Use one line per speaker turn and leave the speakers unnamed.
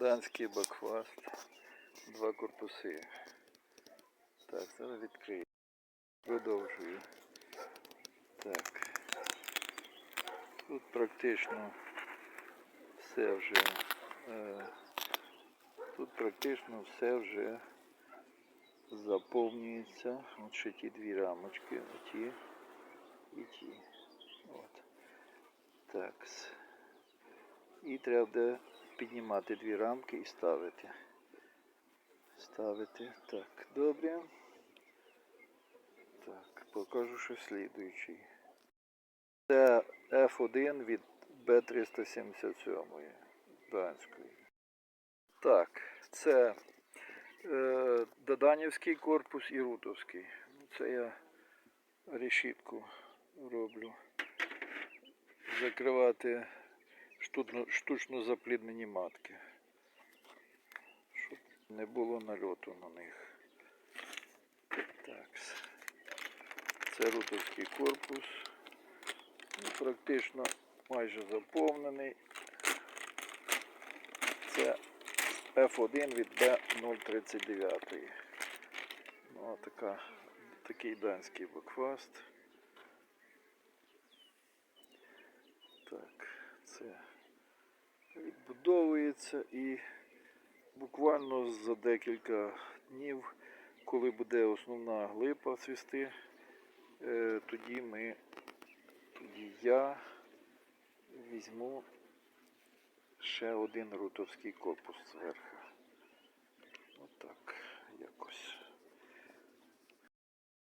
Данський бакфаст. Два корпуси. Так, зараз відкрию. Продовжую. Так. Тут практично все вже. Е, тут практично все вже заповнюється. От ще ті дві рамочки, оті і ті. От. Так. І треба піднімати дві рамки і ставити. Ставити. Так, добре. Так, покажу, що слідуючий. Це F1 від B377 данської. Так, це е, Доданівський корпус і Рутовський. Це я решітку роблю. Закривати штучно, запліднені матки. Щоб не було нальоту на них. Так. Це рутовський корпус. Ну, Практично майже заповнений. Це F1 від B039. Ну, а така, такий данський бакфаст. Це відбудовується і буквально за декілька днів, коли буде основна глипа цвісти, е, тоді ми, тоді я візьму ще один рутовський корпус зверху. Отак.